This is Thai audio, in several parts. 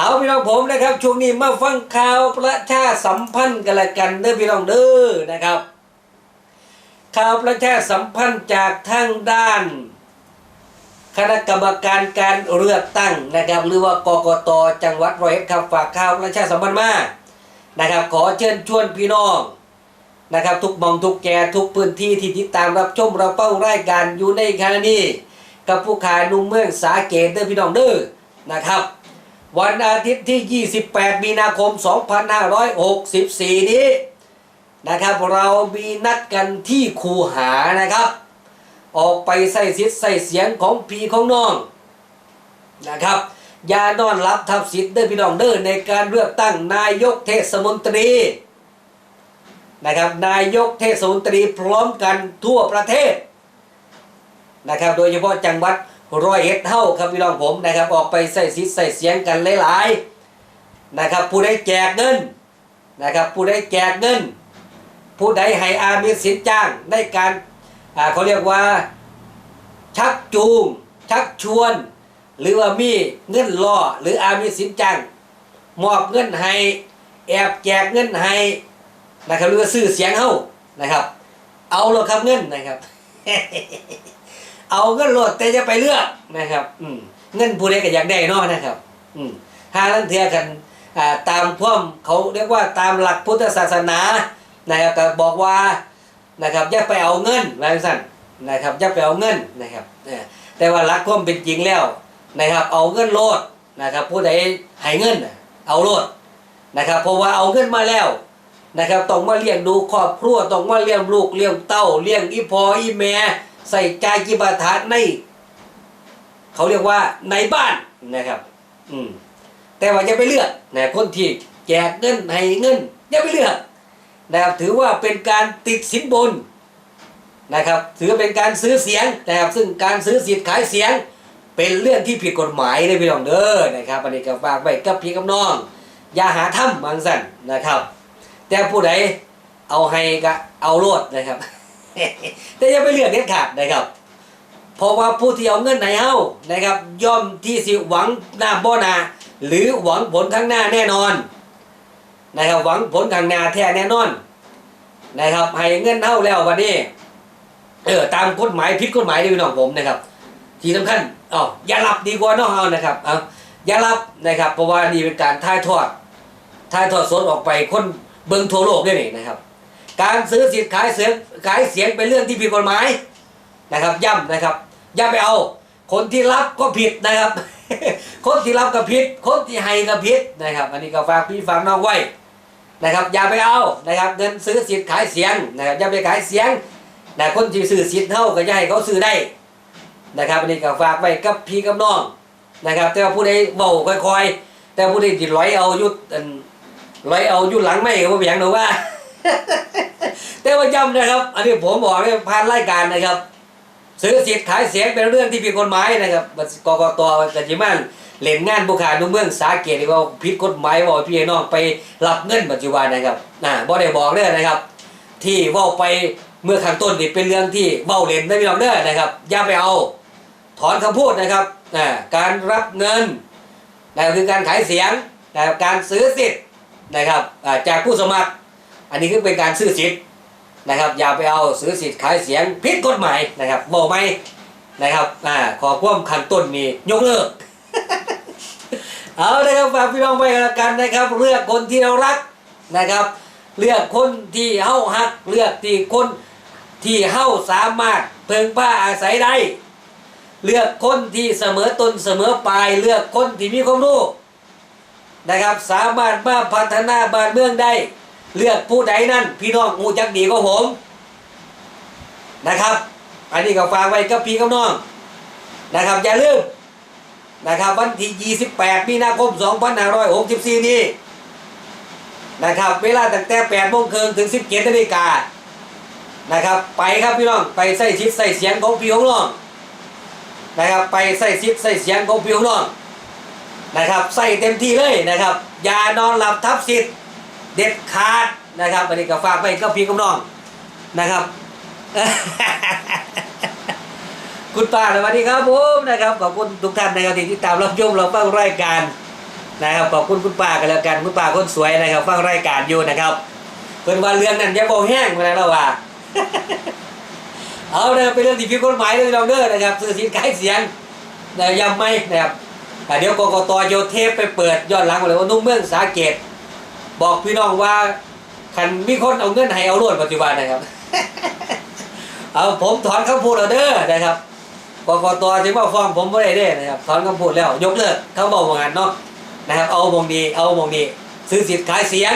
เอาพี่น้องผมนะครับ ช่วงนี้มาฟังข่าวประชาสัมพันธ์กันละกันเด้อพี่น้องเด้อนะครับ ข่าวประชาสัมพันธ์จากทางด้าน คณะกรรมการการเลือกตั้งนะครับ หรือว่ากกตจังหวัดร้อยเอ็ดครับฝากข่าวประชาสัมพันธ์มานะครับ ขอเชิญชวนพี่น้องนะครับ ทุกมองทุกแก่ทุกพื้นที่ที่ติดตามรับชมเราเป้ารายการอยู่ในขณะนี้กับผู้ขายนุ่มเมืองสาเกตเด้อพี่น้องเด้อนะครับ วันอาทิตย์ที่ 28 มีนาคม 2564 นี้นะครับ เรามีนัดกันที่คูหานะครับ ออกไปใส่สิทธิ์ใส่เสียงของพีของน้องนะครับอย่านอนรับทับสิทธิ์เด้อพี่น้องเด้อในการเลือกตั้งนายกเทศมนตรีนะครับนายกเทศมนตรีพร้อมกันทั่วประเทศนะครับโดยเฉพาะจังหวัด ร้อยเอ็ดเท่าครับพี่น้องผมนะครับออกไปใส่สิทใส่เสียงกันหลายๆนะครับผู้ใดแจกเงินนะครับผู้ใดแจกเงิน ผู้ใดให้อามีสิทธิ์จ้างในการอ่าเขาเรียกว่าชักจูง ชักชวน หรือว่ามีเงินล่อหรืออามีสินจ้างมอบเงินให้แอบแจกเงินให้นะครับหรือว่าซื้อเสียงเฮานะครับ เอาโลดครับเงินนะครับ เอาเงินโลดแต่จะไปเลือกนะครับ อืเงินผู้ใดก็อยากได้นาะนะครับ อืหาลังเทียกันตามพ่วมเขาเรียกว่าตามหลักพุทธศาสนานะครับก็บอกว่านะครับอย่าไปเอาเงินว่าจังสั่นนะครับอย่าไปเอาเงินนะครับแต่ว่าหลักความเป็นจริงแล้วนะครับ เอาเงินโลดนะครับ ผู้ใดให้เงินเอาโลดนะครับเพราะว่าเอาเงินมาแล้วนะครับต้องมาเลี้ยงดูครอบครัวต้องมาเลี้ยงลูกเลี้ยงเต้าเลี้ยงอีพออีแม่ ใส่ใจกิบาทานใน เขาเรียกว่าในบ้านนะครับ อืมแต่ว่าอย่าไปเลือกนะคนที่แจกเงินให้เงินอย่าไปเลือกนะครับถือว่าเป็นการติดสินบนนะครับถือเป็นการซื้อเสียงนะครับซึ่งการซื้อสิทธิ์ขายเสียง เป็นเรื่องที่ผิดกฎหมายเลยพี่น้องเด้อนะครับอันนี้ก็ฝากไว้กับพี่กับน้อง อย่าหาทำบางสั่นนะครับ แต่ผู้ใดเอาให้ก็เอาโลดนะครับ แต่อย่าไปเลือกเด็ดขาดนะครับ เพราะว่าผู้ที่เอาเงินให้เฮานะครับ ย่อมที่สิหวังหน้าบ่หนาหรือหวังผลข้างหน้าแน่นอนนะครับหวังผลข้างหน้าแท้แน่นอน นะครับให้เงินเท่าแล้ววันนี้เออตามกฎหมายผิดกฎหมายด้วยพี่น้องผมนะครับ ที่สำคัญอ๋ออย่าหลับดีกว่าน้องเอานะครับเอาอย่าหลับนะครับ เพราะว่านี่เป็นการถ่ายทอดถ่ายทอดสดออกไปคนเบิ่งทั่วโลกด้วยนี่นะครับ การซื้อสิทธิ์ขายเสียงขายเสียงเป็นเรื่องที่ผิดกฎหมายนะครับย้ำนะครับอย่าไปเอา คนที่รับก็ผิดนะครับ คนที่รับก็ผิด คนที่ให้ก็ผิดนะครับ อันนี้ก็ฝากพี่ฝากน้องไว้นะครับ อย่าไปเอานะครับเงินซื้อสิทธิ์ขายเสียงนะครับอย่าไปขายเสียงนะคนที่ซื้อสิทธิ์เท่าก็อย่าให้เขาซื้อได้นะครับอันนี้ก็ฝากไว้กับพี่กับน้องนะครับ แต่ว่าผู้ใดเบาค่อยๆ แต่ผู้ใดติดร้อยเอายุดอันร้อยเอายุดหลังไม่ก็บ่เป็นหยังหรอว่า แต่ว่าย้ำนะครับ อันนี้ผมบอกเลยผ่านรายการนะครับ ซื้อสิทธิ์ขายเสียงเป็นเรื่องที่ผิดกฎหมายนะครับกกตกจิมันเล่นงานบุคคลเมืองสาเกตว่าผิดกฎหมายว่าพี่น้องไปรับเงินปัจจุบันนะครับนะบ่ได้บอกเลยนะครับ ที่ว่าไปเมื่อข้างต้นนี่เป็นเรื่องที่เบ้าเล่นได้พี่น้องเด้อนะครับอย่าไปเอาถอนคำพูดนะครับนะการรับเงินนะคือการขายเสียงนะการซื้อสิทธิ์นะครับจากผู้สมัคร อันนี้คือเป็นการซื้อสิทธิ์นะครับ อย่าไปเอาซื้อสิทธิ์ขายเสียงผิดกฎหมายนะครับบอกไหมนะครับอ่าขอควมขันต้นนี้ยกเลิก เอาเลยครับฝากพี่น้องไปกันนะครับ เลือกคนที่เรารักนะครับ เลือกคนที่เฮาฮัก เลือกที่คนที่เฮาสามารถเพิ่งผ้าอาศัยได้เลือกคนที่เสมอตนเสมอปลายเลือกคนที่มีความรู้นะครับ สามารถมาพัฒนาบ้านเมืองได้ เลือกผู้ใดนั่นพี่น้องงูจักดีก็ผมนะครับ อันนี้ก็ฝากไว้กับพี่กับน้องนะครับ อย่าลืมนะครับ วันที่ 28 มีนาคม 2564 นี้นะครับ เวลาตั้งแต่8โมงครึ่งถึง 17นาฬิกานะครับ ไปครับพี่น้องไปใส่ชิดใส่เสียงของพี่ของน้องนะครับ ไปใส่ชิดใส่เสียงของพี่ของน้องนะครับ ใส่เต็มที่เลยนะครับ อย่านอนหลับทับสิทธิ์ เด็ดขาดนะครับอันนี้ก็ฝากไปกับพี่กับน้องนะครับ คุณป้าสวัสดีครับผมนะครับขอบคุณทุกท่านนะครับที่ติดตามรับชมเราฟังรายการนะครับขอบคุณคุณป้ากันแล้วกันคุณป้าคนสวยนะครับ ฟังรายการอยู่นะครับเพิ่นว่าเรื่องนั้นอย่าเบแห้งมาแล้วเราว่าเอานะครับเป็นเรื่องที่ผิดกฎหมายเลยเราเด้อนะครับสื่อสินค้าเสียงนะย้ำไหมนะครับอ่เดี๋ยวกกตโยเทปไปเปิดย้อนหลังมาเลยว่านุ่มเมืองสาเกต บอกพี่น้องว่าคันมีคนเอาเงินให้เอารวดปัจจุบันนะครับ เอาผมถอนคำพูดเอาเด้อนะครับกกตจึงว่าฟ้องผมไม่ได้เด้นะครับถอนคำพูดแล้ว ยกเลิกเขาบอกว่างั้นเนาะนะครับ เอามงดีเอามงดีซื้อสิทธิ์ขายเสียง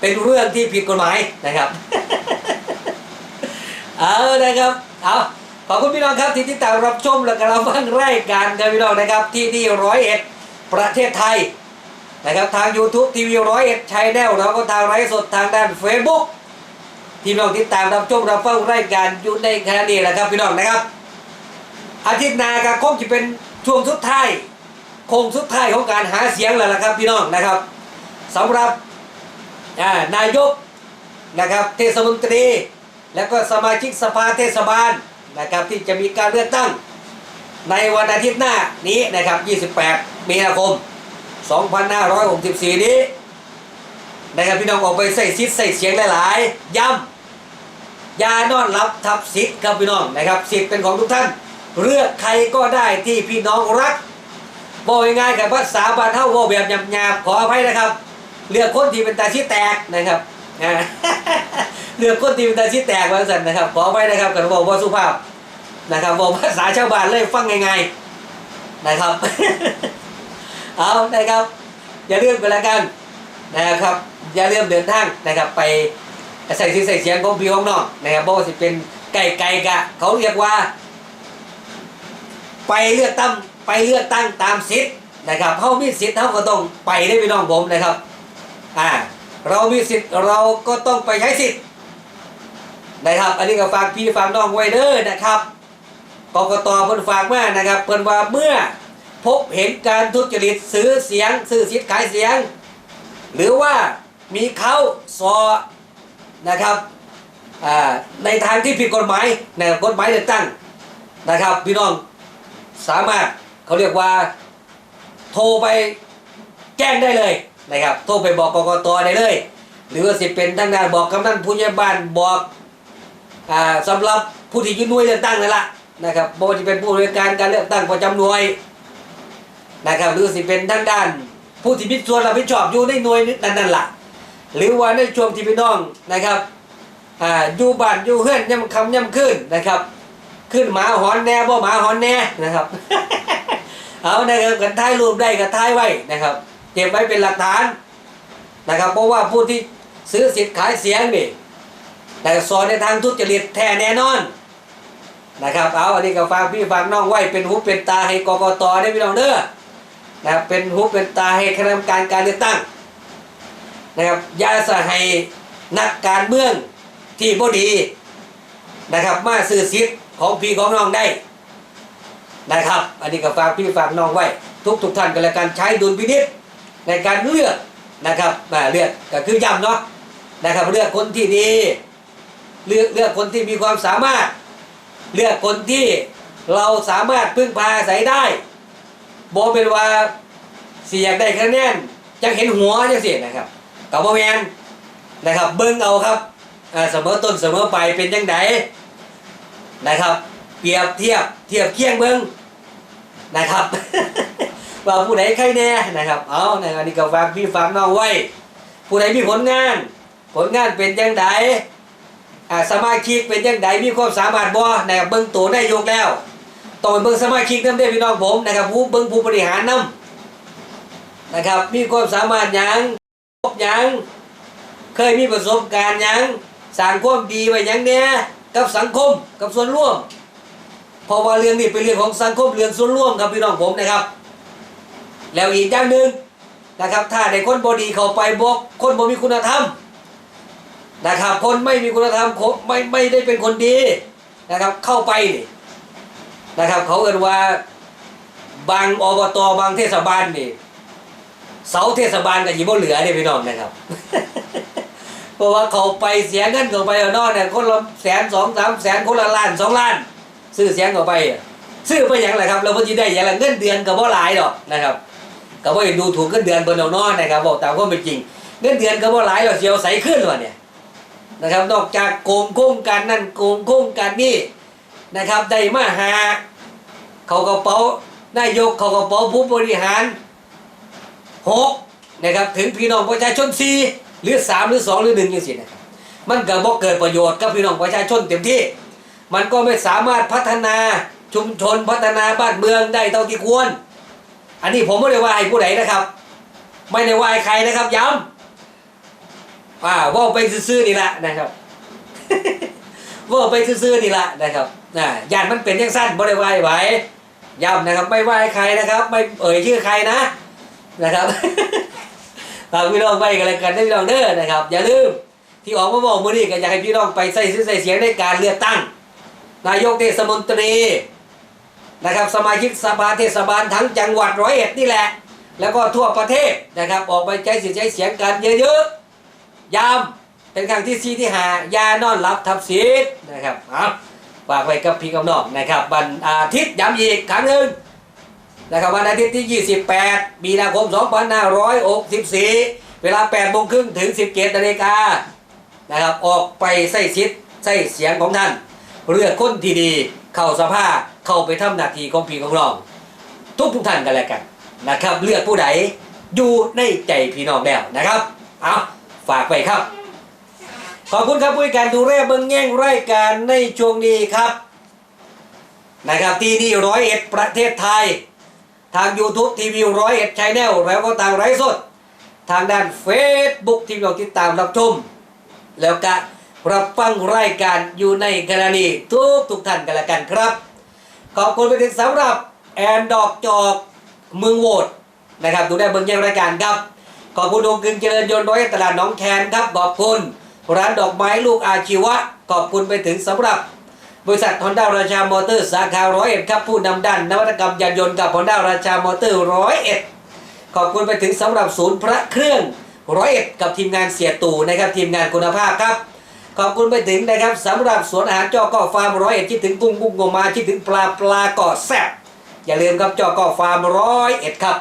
เป็นเรื่องที่ผิดกฎหมายนะครับ เอานะครับเอาขอบคุณพี่น้องครับที่ติดตามรับชมและกำลังฟังรายการกันพี่น้องนะครับ ที่ที่ร้อยเอ็ดประเทศไทย นะครับทาง YouTube ทีวีร้อยเอ็ดชัยแนลแล้วก็ทางไลฟ์สดทางด้าน Facebook ที่น้องติดตามรับชมรับฟังรายการอยู่ในขณะนี้แหละครับพี่น้องนะครับ อาทิตย์หน้าก็คงจะเป็นช่วงสุดท้ายโคงสุดท้ายของการหาเสียงแล้วล่ะครับพี่น้องนะครับสำหรับอ่านายกนะครับเทศมนตรี แล้วก็สมาชิกสภาเทศบาลนะครับที่จะมีการเลือกตั้งในวันอาทิตย์หน้านี้นะครับ 28 มีนาคม 2564 นี้นะครับพี่น้องออกไปใส่ซิทธิ์ใส่เสียงหลายๆย้ำยานอนรับทับสิทธิ์ครับพี่น้องนะครับสิทธิ์เป็นของทุกท่านเลือกใครก็ได้ที่พี่น้องรักบอกง่ายๆกับภาษาบาลเท่าโวแบบหยาบๆขออภัยนะครับเลือกคนที่เป็นตาชี้แตกนะครับเลือกคนที่เป็นตาชี้แตกบางสันนะครับขออภัยนะครับกับบอกว่าสุภาพนะครับบอกภาษาชาวบ้านเลยฟังง่ายๆนะครับ เอานะครับ อย่าลืมกันแล้วกันนะครับ อย่าลืมเดินทางนะครับไปใส่เสีใส่เสียงของพี่ของน้องนะครับเพราะว่าสิเป็นไก่ไก่กะ เขาเรียกว่า ไปเลือกตั้งไปเลือกตั้งตามสิทธิ์นะครับเขามีสิทธิ์เขาก็ต้องไปได้พี่น้องผมนะครับอ่าเรามีสิทธิ์เราก็ต้องไปใช้สิทธิ์นะครับ อันนี้ก็ฝากพี่ฝากน้องไว้เด้อนะครับกกตเพิ่นฝากมานะครับเพิ่นว่าเมื่อ พบเห็นการทุจริตซื้อเสียง ซื้อสิทธิ์ขายเสียง หรือว่ามีเขาซอนะครับในทางที่ผิดกฎหมายนกฎหมายเลือกตั้งนะครับ พี่น้องสามารถเขาเรียกว่าโทรไปแจ้งได้เลยนะครับ โทรไปบอกกกตได้เลย หรือว่าสิเป็นทางด้านบอกกำนันผู้ใหญ่บ้านบอกอ่าสำหรับผู้ที่ยืนหน่วยเลือกตั้งนั่นแหละนะครับบ่ว่าจะเป็นผู้บริการการเลือกตั้งประจำหน่วย นะครับหรือสิเป็นทางด้านผู้ที่มีส่วนรับผิดชอบอยู่ในหน่วยนั้นนั่นหละหรือว่าในช่วงที่พี่น้องนะครับอ่าอยู่บ้านอยู่เฮือนย่ำคำย่ำขึ้นนะครับ ขึ้นหมาหอนแน่บ่หมาหอนแน่นะครับ เอานะครับกันท้ายรูปได้กันท้ายไว้นะครับ เก็บไว้เป็นหลักฐานนะครับ เพราะว่าผู้ที่ซื้อสิทธิ์ขายเสียงนี่แต่สอนในทางทุจริตแท้แน่นอนนะครับ เอาอันนี้ก็ฝากพี่ฝากน้องไว้เป็นหูเป็นตาให้กกตได้พี่น้องเด้อ นะครับเป็นหูเป็นตาให้คณะกรรมการการเลือกตั้งนะครับย่าสให้นักการเมืองที่บ่ดีนะครับมาซื้อสิทธิ์ของพี่ของน้องได้นะครับ อันนี้ก็ฝากพี่ฝากน้องไว้ ทุกทุกท่านกันแล้วกันใช้ดุลพินิษในการเลือกนะครับอ่าเลือกก็คือย้ำเนาะนะครับเลือกคนที่ดีเลือกเลือกคนที่มีความสามารถ เลือกคนที่เราสามารถพึ่งพาอาศัยได้ บอเป็นว่าเสียากได้คะแนนจังเห็นหัวจังสินะครับกับโมแมนนะครับเบิ้งเอาครับเสมอต้นเสมอไปเป็นยังไงนะครับ เปรียบเทียบเทียบเคียงเบิ้งนะครับว่าผู้ใดใครแน่นะครับ เอานะครับนี่ก็ฝากพี่ฝากน้องไว้ ผู้ใดมีผลงาน ผลงานเป็นยังไงสมาชิกเป็นยังไงมีความสามารถบ่นะครับเบิ้งตัวนายกแล้ว ต้องไปเบิ้งสมาชิกนำเด้พี่น้องผมนะครับผู้เบิ้งผู้บริหารนำนะครับ มีความสามารถยังพบยังเคยมีประสบการณ์ยังสร้างความดีไว้ยังเนี่ยกับสังคมกับส่วนร่วมเพราะว่าเรื่องนี้เป็นเรื่องของสังคมเรื่องส่วนร่วมครับพี่น้องผมนะครับ แล้วอีกอย่างหนึ่งนะครับ ถ้าในคนบดีเขาไปบอกคนบ่มีคุณธรรมนะครับ คนไม่มีคุณธรรมคนไม่ไม่ได้เป็นคนดีนะครับ เข้าไปนี่ นะครับ เขาเอ่นว่าบางอบตบางเทศบาลนี่เสาเทศบาลกับยีบ่เหลือเนี่ยพี่น้องนะครับ เพราะว่าเขาไปเสียเงินเขาไปเอานอกเนี่ยคนละแสนสองสามแสนคนละล้านสองล้าน ซื้อเสียงเขาไปอะซื้อไปอย่างไรครับเราพอจะได้อย่างไรเงินเดือนกับว่าหลายดอกนะครับก็บ่เห็นดูถูกเงินเดือนเพิ่นเอานาะนะครับบอกตามความเป็นจริง เงินเดือนก็บ่หลายหรอกเสียวใสขึ้นวะเนี่ยนะครับ นอกจากโกงโค้งการนั่นโกงโค้งการนี่ นะครับได้มาหา เขากระเป๋านายกเขากระเป๋าผู้บริหารหกนะครับถึงพี่น้องประชาชนสี่หรือสามหรือสองหรือหนึ่งยังสินะครับมันก็บ่เกิดประโยชน์กับพี่น้องประชาชนเต็มที่ มันก็ไม่สามารถพัฒนาชุมชนพัฒนาบ้านเมืองได้เท่าที่ควร อันนี้ผมไม่ได้ว่าให้ผู้ใดนะครับ ไม่ได้ว่าให้ใครนะครับย้ำอ่าว่าไปซื่อๆนี่แหละนะครับ ว่าไปซื่อๆนี่แหละนะครับน่ะยานมันเป็นยังสั้นบ่ได้ว่าให้ไหวย้ำนะครับ ไม่ว่าให้ใครนะครับ ไม่เอ่ยชื่อใครนะนะครับฝากพี่น้องไปกันเลยกันได้พี่น้องเด้อนะครับ อย่าลืมที่ออกมาบอกมือนี้ก็อยากให้พี่น้องไปใส่ซื้อใส่เสียงในการเลือกตั้ง นายกเทศมนตรีนะครับ สมาชิกสภาเทศบาลทั้งจังหวัดร้อยเอ็ดนี่แหละ แล้วก็ทั่วประเทศนะครับ ออกไปใช้สิทธิ์ใช้เสียงกันเยอะๆย้ำ เป็นครั้งที่สี่ที่หายานอนหลับทับสิทธิ์นะครับเอาฝากไว้กับพี่กับน้องนะครับ วันอาทิตย์ย้ำอีกครั้งหนึ่งนะครับวันอาทิตย์ที่ 28 มีนาคม 2564 เวลา8โมงครึ่งถึง 17นาฬิกานะครับออกไปใส่สิทธิ์ใส่เสียงของท่าน เลือกคนที่ดี เข้าสภาเข้าไปทำหน้าที่ของพี่ของน้อง ทุกทุกท่านกันแล้วกันนะครับ เลือกผู้ใดอยู่ในใจพี่น้องแล้วนะครับ เอาฝากไปครับ ขอบคุณครับผู้การดูแลเบิ้งแง่งรายการในช่วงนี้ครับ นะครับที่นี่ร้อยเอ็ดประเทศไทย ทาง YouTube ทีวีร้อยเอ็ดชแนลแล้วก็ทางไลฟ์สด ทางด้าน Facebook ที่เราติดตามรับชมแล้วก็รับฟังรายการอยู่ในขณะนี้ทุกทุกท่านกันละกันครับ ขอบคุณไปถึงสำหรับแอนดอกจอกเมืองโวตนะครับดูได้เบิ่งแย่งรายการครับขอบคุณโรงกึงเจริญยนต์ร้อยตลาดน้องแคนครับขอบคุณ ร้านดอกไม้ลูกอาชีวะ ขอบคุณไปถึงสำหรับบริษัทฮอนด้าราชามอเตอร์สาขาร้อยเอ็ดครับผู้นำด้านนวัตกรรมยานยนต์กับฮอนด้าราชามอเตอร์ร้อยเอ็ดขอบคุณไปถึงสำหรับศูนย์พระเครื่องร้อยเอ็ดกับทีมงานเสียตู่นะครับทีมงานคุณภาพครับ ขอบคุณไปถึงนะครับสำหรับสวนอาหารจอก่อฟาร์มร้อยเอ็ดคิดถึงกุ้งกุ้งงมาคิดถึงปลาปลาก่อแซ่บอย่าลืมครับจอก่อฟาร์มร้อยเอ็ดครับ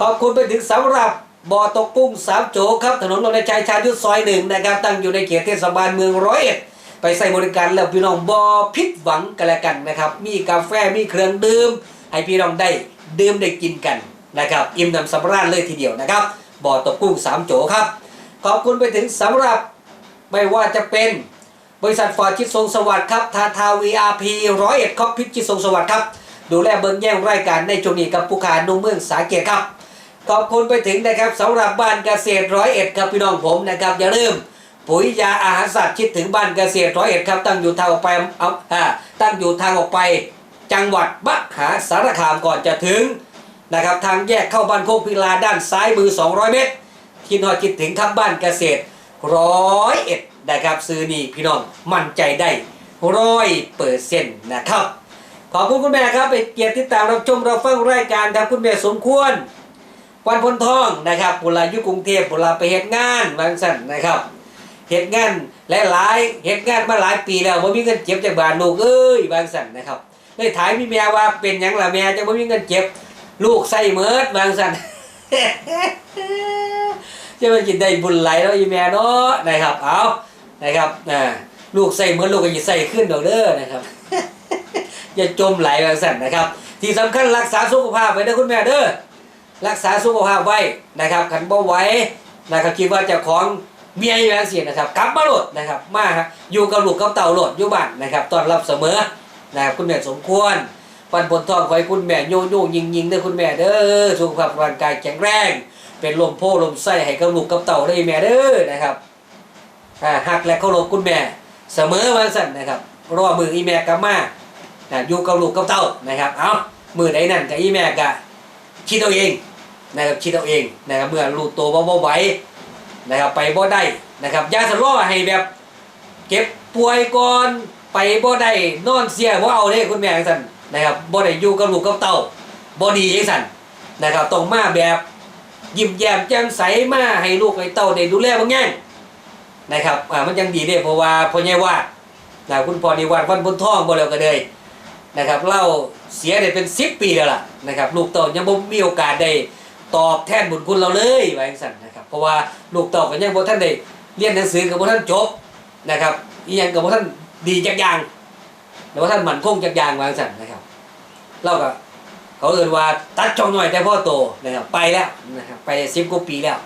ขอบคุณไปถึงสำหรับ บ่อตกกุ้งสามโจครับถนนนนทชัยชาญยุทธซอยหนึ่งนะครับ ตั้งอยู่ในเขตเทศบาลเมืองร้อยเอ็ดไปใส่บริการแล้วพี่น้องบ่อผิดหวังกันแล้วกันนะครับ มีกาแฟมีเครื่องดื่ม ให้พี่น้องได้ดื่มได้กินกันนะครับอิ่มหนำสำราญเลยทีเดียวนะครับบ่อตกกุ้งสามโจครับ ขอบคุณไปถึงสำหรับไม่ว่าจะเป็นบริษัทฟอร์ดชิดทรงสวัสดิ์ครับทาทาวีอาร์พีร้อยเอ็ดคอกพิษชิดทรงสวัสดิ์ครับดูแลเบิ้งแย่งรายการในช่วงนี้กับผู้ขานุ่งเมืองสาเกตครับ ขอบคุณไปถึงนะครับสำหรับบ้านเกษตรร้อยเอ็ดครับพี่น้องผมนะครับอย่าลืมปุ๋ยยาอาหารสัตว์คิดถึงบ้านเกษตรร้อยเอ็ดครับตั้งอยู่ทางออกไปเอาตั้งอยู่ทางออกไป จังหวัดมหาสารคามก่อนจะถึงนะครับทางแยกเข้าบ้านโคกพิลาด้านซ้ายมือ 200 เมตรคิดหอดคิดถึงครับบ้านเกษตรร้อยเอ็ดนะครับซื้อนี่พี่น้องมั่นใจได้ร้อยเปอร์เซ็นต์นะครับขอบคุณคุณแม่ครับไปเกียรติติดตามรับชมเราฟังรายการครับคุณแม่สมควร วันพลทองนะครับปุราอยุกรุงเทพปุราไปเหตุงานบางสั่นนะครับเหตุงานหลายเหตุงานมาหลายปีแล้วว่มีเงินเจ็บจากบ้านลูกเอ้ยบางสั่นนะครับเลยถ่ายมีแม่ว่าเป็นหยังล่ะแม่จะว่มีเงินเจ็บ ลูกใส่เมิดบางสั่นจะมากินได้บุญไหลแล้วอีแม่เนาะนะครับเอานะครับอ่าลูกใส่เมิดลูกก็จะใส่ขึ้นดอกเด้อนะครับอย่าจมไหลบางสั่นนะครับ ที่สำคัญรักษาสุขภาพไว้นะคุณแม่เด้อ รักษาสุขภาพไว้นะครับขันบ่ไว้นะครับคิดว่าจะของเมียอยู่แล้วสินะครับกลับมาโหลดนะครับมาครับอยู่กับลูกกับเต่าโหลดอยู่บ้านนะครับต้อนรับเสมอนะครับคุณแม่สมควรปันผลทองไว้คุณแม่โยโย่ยิงยิงเด้อคุณแม่เด้อสุขภาพร่างกายแข็งแรง เป็นลมโพลมไส้ให้กับลูกกับเต่าได้แม่เด้อนะครับอ่าหักและเคารพคุณแม่เสมอวันสั่นนะครับรอมืออีแม่กับมานะอยู่กับลูกกับเต่านะครับเอามือไหนนั่นกับอีแม่กะคิดเอาเอง นะครับคิดเอาเองนะครับเมื่อรู้ตัวว่าบ่ไหวนะครับไปบ่ได้นะครับยาสลอให้แบบ เก็บป่วยก่อนไปบ่ได้นอนเสียบ่เอาเด้คุณแม่จังซั่นนะครับบ่ได้อยู่กับลูกกับเต้าบ่ดีจังซั่นนะครับต้องมาแบบยิ้มแย้มแจ่มใสมาให้ลูกให้เต้าได้ดูแลบางอย่างนะครับอ่ามันยังดีเด้เพราะว่าพ่อใหญ่วาดนะคุณพ่อนิวัฒน์วันบุญทองบ่แล้วก็เลยนะครับเล่าเสียได้เป็น10ปีแล้วล่ะนะครับ ลูกเต้ายังบ่มีโอกาสได้ ตอบแทนบุญคุณเราเลยไว้สั่นนะครับ เพราะว่าลูกเต่ากันยังบ่ท่านได้เรียนหนังสือกับบ่ท่านจบนะครับอีหยังกับบ่ท่านดีจักอย่างแต่ว่าท่านหมั่นคงจักอย่างไวาจังสั่นนะครับเราก็เขาเอ่นว่าตัดช่องหน่อยแต่พ่อโตนะครับไปแล้วนะครับไปสิบกว่าปีแล้ว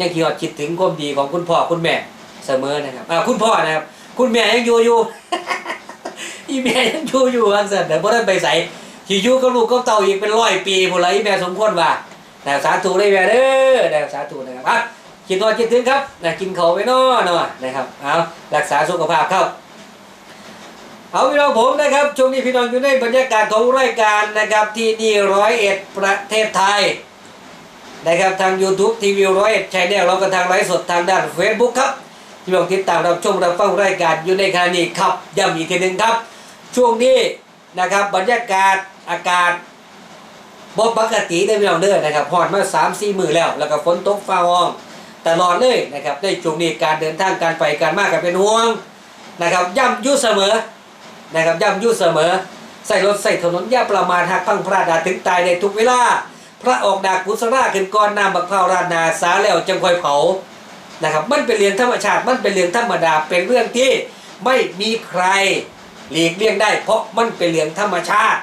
ยังคิดว่าคิดถึงความดีของคุณพ่อคุณแม่เสมอนะครับอ่าคุณพ่อนะครับ คุณแม่ยังอยู่อยู่อีแม่ยังอยู่อยู่วาจังสั่นแต่บ่ท่านไปใส่ที่อยู่กับลูกกับเต่าอีกเป็นร้อยปีพุ่นละอีแม่สมควรว่า นะสาธุได้แม่เด้อนะสาธุนะครับอะคิดว่าคิดถึงครับนะกินเขาไว้นอหน่อยนะครับเอารักษาสุขภาพครับเอาพี่น้องผมนะครับช่วงนี้พี่น้องอยู่ในบรรยากาศของรายการนะครับที่นี่ร้อยเอ็ดประเทศไทยนะครับทาง YouTube ทีวีร้อยเอ็ดชแนลแล้วก็ทางไลฟ์สดทางด้าน Facebook ครับพี่น้องติดตามรับชมรับฟังรายการอยู่ในขณะนี้ครับย้ำอีกทีหนึ่งครับ ช่วงนี้นะครับบรรยากาศอากาศ บ่ปกติได้พี่น้องเด้อนะครับฮอดมา3 4มื้อแล้ว แล้วก็ฝนตกฟ้าห้องตลอดเลยนะครับในช่วงนี้การเดินทางการไปการมาก็เป็นห่วงนะครับย่ำยุ่เสมอนะครับย่ำยุ่เสมอ ใส่รถใส่ถนนย่าประมาทหากพังพลาดาถึงตายในทุกเวลา พระออกดากกุศลาขึ้นก่อนน้ำบักพร้าวรานาสาแล้วจังคอยเผานะครับมันเป็นเรื่องธรรมชาติมันเป็นเรื่องธรรมดาเป็นเรื่องที่ไม่มีใครหลีกเลี่ยงได้ เพราะมันเป็นเรื่องธรรมชาติ